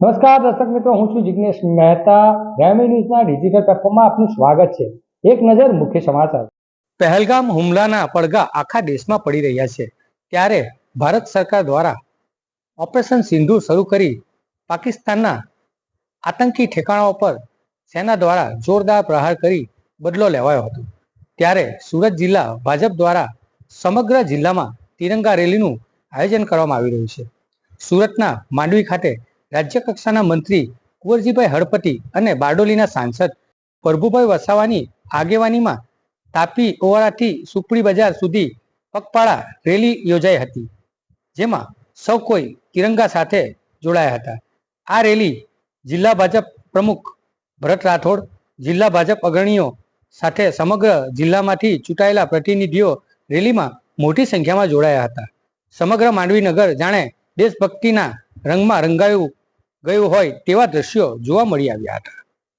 નમસ્કાર, દર્શક મિત્રો, હું છું જિગ્નેશ મહેતા. ગ્રામી ન્યૂઝના ડિજિટલ પ્લેટફોર્મમાં આપનું સ્વાગત છે. એક નજર મુખ્ય સમાચાર. પહેલગામ હુમલાના પડઘા આખા દેશમાં પડી રહ્યા છે. ત્યારે ભારત સરકાર દ્વારા ઓપરેશન સિંધુ શરૂ કરી પાકિસ્તાનના આતંકી ઠેકાણાઓ પર સેના દ્વારા જોરદાર પ્રહાર કરી બદલો લેવાયો હતો. ત્યારે સુરત જિલ્લા ભાજપ દ્વારા સમગ્ર જિલ્લામાં તિરંગા રેલીનું આયોજન કરવામાં આવી રહ્યું છે. સુરતના માંડવી ખાતે રાજ્ય કક્ષાના મંત્રી કુંવરજીભાઈ હળપતિ અને બારડોલીના સાંસદ પ્રભુભાઈ વસાવાની આગેવાનીમાં તાપી ઓવાળાથી સુપડી બજાર સુધી પગપાળા રેલી યોજાઈ હતી, જેમાં સૌ કોઈ તિરંગા સાથે જોડાયા હતા. આ રેલી જિલ્લા ભાજપ પ્રમુખ ભરત રાઠોડ, જિલ્લા ભાજપ અગ્રણીઓ સાથે સમગ્ર જિલ્લામાંથી ચૂંટાયેલા પ્રતિનિધિઓ રેલીમાં મોટી સંખ્યામાં જોડાયા હતા. સમગ્ર માંડવી નગર જાણે દેશભક્તિના રંગમાં રંગાયું ગયું હોય તેવા દ્રશ્યો જોવા મળી આવ્યા હતા.